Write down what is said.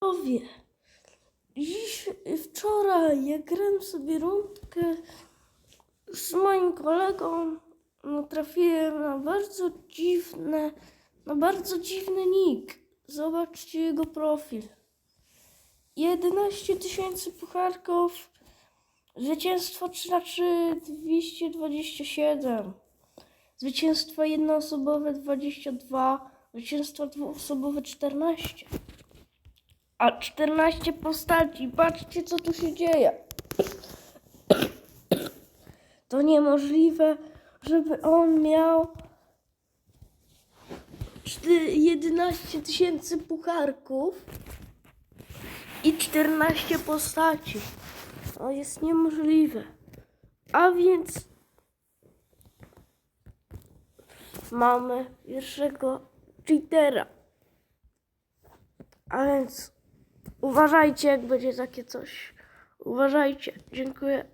Powie. Dziś, wczoraj, jak grałem sobie rundkę z moim kolegą, no, trafiłem na bardzo dziwne, na bardzo dziwny nick. Zobaczcie jego profil. 11 tysięcy pucharków, zwycięstwo 3 na 3 227, zwycięstwo jednoosobowe 22, zwycięstwo dwuosobowe 14. A 14 postaci. Patrzcie, co tu się dzieje. To niemożliwe, żeby on miał czty- 11 tysięcy pucharków i 14 postaci. To jest niemożliwe. A więc mamy pierwszego cheatera. A więc uważajcie, jak będzie takie coś. Uważajcie. Dziękuję.